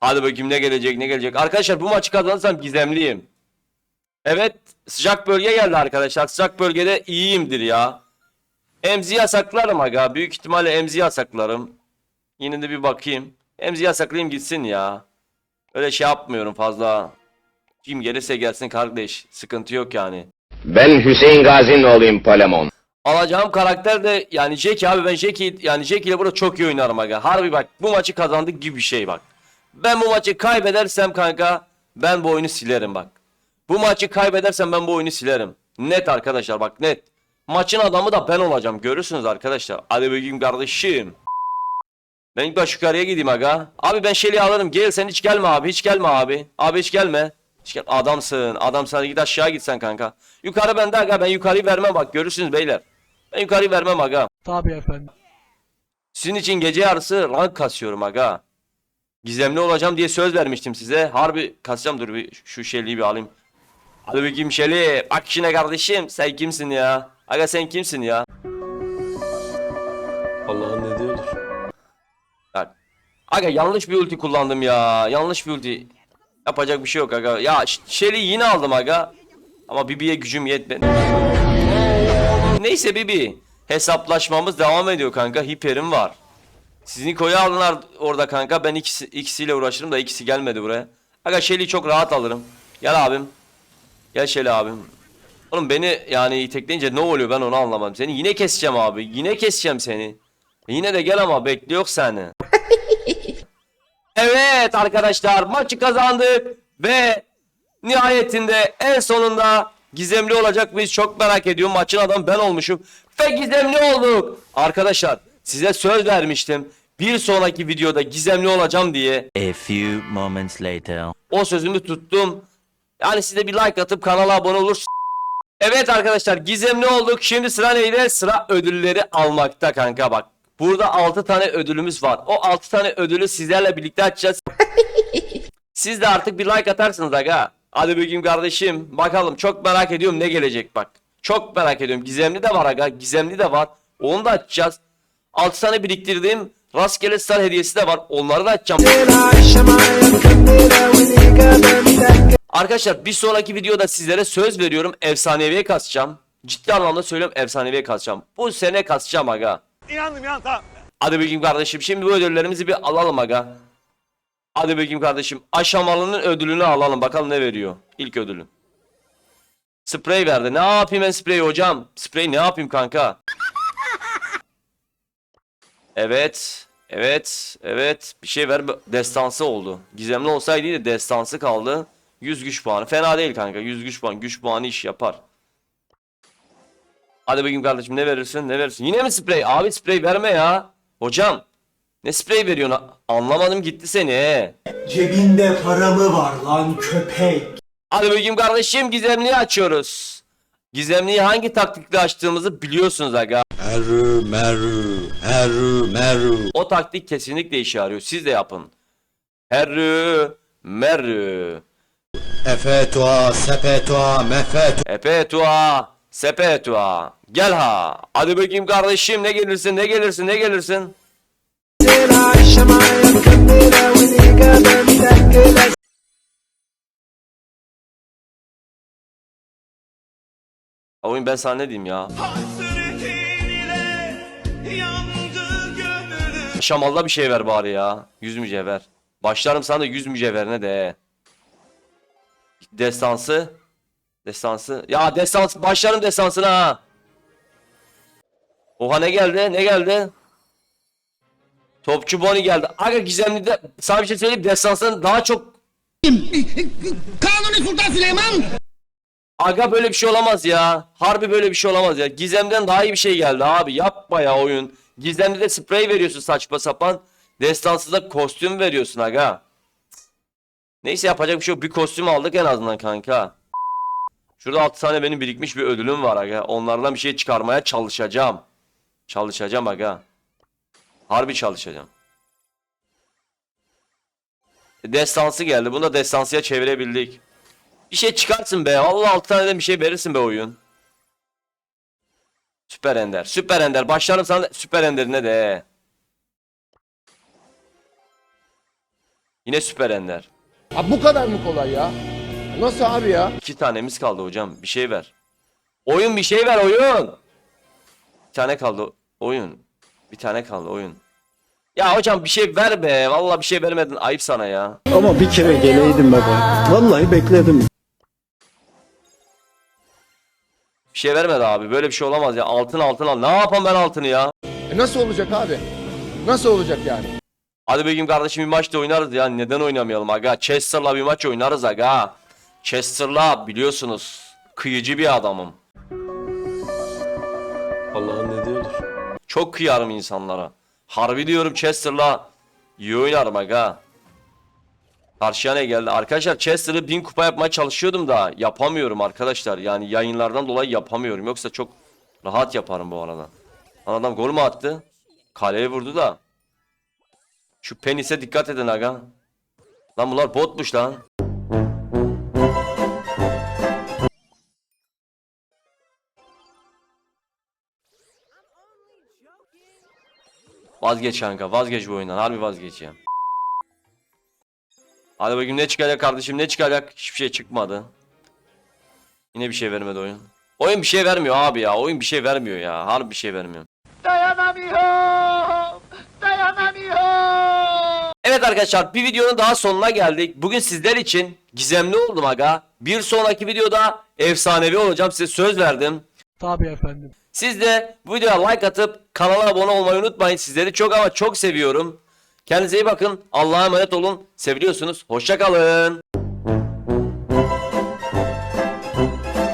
Hadi bakayım ne gelecek ne gelecek. Arkadaşlar bu maçı kazanırsam gizemliyim. Evet sıcak bölge geldi arkadaşlar. Sıcak bölgede iyiyimdir ya. Emzi yasaklarım aga. Büyük ihtimalle emzi yasaklarım. Yine de bir bakayım. Emzi yasaklayayım gitsin ya. Öyle şey yapmıyorum fazla. Kim gelirse gelsin kardeş. Sıkıntı yok yani. Ben Hüseyin Gazi'nin oğluyum Polemon. Alacağım karakter de yani Jackie abi ben Jackie yani Jackie ile burada çok iyi oynarım aga. Harbi bak bu maçı kazandık gibi bir şey bak. Ben bu maçı kaybedersem kanka ben bu oyunu silerim bak. Bu maçı kaybedersem ben bu oyunu silerim. Net arkadaşlar bak net. Maçın adamı da ben olacağım görürsünüz arkadaşlar. Hadi bakayım kardeşim. Ben ilk baş yukarıya gideyim aga. Abi ben Shelly'i alırım. Gel sen hiç gelme abi. Hiç gelme abi. Abi hiç gelme. Hiç gel. Adamsın. Adamsın. Hadi git aşağı gitsen kanka. Yukarı bende aga. Ben yukarıyı vermem bak. Görürsünüz beyler. Ben yukarıyı vermem aga. Tabii efendim. Sizin için gece yarısı rank kasıyorum aga. Gizemli olacağım diye söz vermiştim size. Harbi kasacağım dur bir şu Shelly'i bir alayım. Hadi bakayım Shelly. Bak işine kardeşim. Sen kimsin ya? Aga sen kimsin ya? Allah'ın ne diyordur? Bak. Aga yanlış bir ulti kullandım ya. Yanlış bir ulti. Yapacak bir şey yok aga. Ya Ş- Shelly'i yine aldım aga. Ama Bibi'ye gücüm yetmedi. Neyse Bibi. Hesaplaşmamız devam ediyor kanka. Hiperim var. Sizin koyu aldılar orada kanka. Ben ikisi, ikisiyle uğraşırım da ikisi gelmedi buraya. Aga Shelly'i çok rahat alırım. Gel abim. Gel Shelly abim. Oğlum beni yani tekleyince ne oluyor ben onu anlamadım. Seni yine keseceğim abi. Yine keseceğim seni. E Yine de gel ama bekliyor seni. evet arkadaşlar maçı kazandık ve nihayetinde en sonunda gizemli olacak mıyız çok merak ediyorum. Maçın adamı ben olmuşum ve gizemli olduk. Arkadaşlar size söz vermiştim. Bir sonraki videoda gizemli olacağım diye. A few moments later. O sözümü tuttum. Yani siz de bir like atıp kanala abone olur. Evet arkadaşlar gizemli olduk. Şimdi sıra neydi? Sıra ödülleri almakta kanka bak. Burada 6 tane ödülümüz var. O 6 tane ödülü sizlerle birlikte açacağız. Siz de artık bir like atarsınız aga. Hadi bakayım kardeşim. Bakalım çok merak ediyorum ne gelecek bak. Çok merak ediyorum. Gizemli de var aga. Gizemli de var. Onu da açacağız. 6 tane biriktirdiğim rastgele star hediyesi de var. Onları da açacağım. Arkadaşlar bir sonraki videoda sizlere söz veriyorum efsaneviye kasacağım. Ciddi anlamda söylüyorum efsaneviye kasacağım. Bu sene kasacağım aga. İnandım ya tamam. Hadi bakayım kardeşim şimdi bu ödüllerimizi bir alalım aga. Hadi bakayım kardeşim aşamalının ödülünü alalım bakalım ne veriyor. İlk ödülü. Sprey verdi. Ne yapayım ben spreyi hocam? Sprey ne yapayım kanka? Evet. Evet. Evet. Bir şey ver. Destansı oldu. Gizemli olsaydı de destansı kaldı. 100 güç puanı. Fena değil kanka. 100 güç puan. Güç puanı iş yapar. Hadi bakayım kardeşim ne verirsin? Ne verirsin? Yine mi sprey? Abi sprey verme ya. Hocam. Ne sprey veriyorsun? Anlamadım gitti seni. Cebinde para mı var lan köpek? Hadi bakayım kardeşim gizemliyi açıyoruz. Gizemliyi hangi taktikle açtığımızı biliyorsunuz aga. Heru meru, heru meru. O taktik kesinlikle işe yarıyor. Siz de yapın. Herrü, merrü, Efetua, sepetua, mefetua. epetua, sepetua. Gel ha. Hadi bakayım kardeşim ne gelirsin ne gelirsin ne gelirsin. Oyun ben sana ne diyeyim ya. Şamalda bir şey ver bari ya. 100 mücevher. Başlarım sana 100 mücevherine de. Destansı. Destansı. Ya destans başlarım destansına ha. Oha ne geldi? Ne geldi? Topçu Boni geldi. Aga gizemli de sana bir şey söyleyeyim. Destansın daha çok Kanuni Sultan Süleyman Aga böyle bir şey olamaz ya. Harbi böyle bir şey olamaz ya. Gizem'den daha iyi bir şey geldi abi. Yapma ya oyun. Gizem'de de sprey veriyorsun saçma sapan. Destansıda kostüm veriyorsun aga. Neyse yapacak bir şey yok. Bir kostüm aldık en azından kanka. Şurada 6 tane benim birikmiş bir ödülüm var aga. Onlardan bir şey çıkarmaya çalışacağım. Çalışacağım aga. Harbi çalışacağım. Destansı geldi. Bunu da destansıya çevirebildik. Bir şey çıkarsın be. Allah altı tane de bir şey verirsin be oyun. Süper Ender. Süper Ender. Başlarım sana da- Süper Ender'ine de. Yine süper ender. Abi bu kadar mı kolay ya? Nasıl abi ya? İki tanemiz kaldı hocam. Bir şey ver. Oyun bir şey ver oyun. Bir tane kaldı oyun. Bir tane kaldı oyun. Ya hocam bir şey ver be. Vallahi bir şey vermedin. Ayıp sana ya. Ama bir kere geleydim baba. Vallahi bekledim. Şey vermedi abi. Böyle bir şey olamaz ya. Altın altın al. Ne yapayım ben altını ya? E nasıl olacak abi? Nasıl olacak yani? Hadi bir gün kardeşim bir maçta oynarız ya. Neden oynamayalım aga? Chester'la bir maç oynarız aga. Chester'la biliyorsunuz. Kıyıcı bir adamım. Allah'ın ne diyordur? Çok kıyarım insanlara. Harbi diyorum Chester'la iyi oynarım aga. Karşıya geldi? Arkadaşlar Chester'ı bin kupa yapmaya çalışıyordum da yapamıyorum arkadaşlar. Yani yayınlardan dolayı yapamıyorum. Yoksa çok rahat yaparım bu arada. Lan Adam gol mü attı? Kaleye vurdu da. Şu penise dikkat edin aga. Lan bunlar botmuş lan. Vazgeç kanka vazgeç bu oyundan harbi vazgeç. Hadi bakayım ne çıkacak kardeşim ne çıkacak? Hiçbir şey çıkmadı. Yine bir şey vermedi oyun. Oyun bir şey vermiyor abi ya. Oyun bir şey vermiyor ya. Harbi bir şey vermiyor. Evet arkadaşlar bir videonun daha sonuna geldik. Bugün sizler için gizemli oldum aga. Bir sonraki videoda efsanevi olacağım size söz verdim. Tabii efendim. Siz de bu videoya like atıp kanala abone olmayı unutmayın. Sizleri çok ama çok seviyorum. Kendinize iyi bakın. Allah'a emanet olun. Seviliyorsunuz. Hoşça kalın.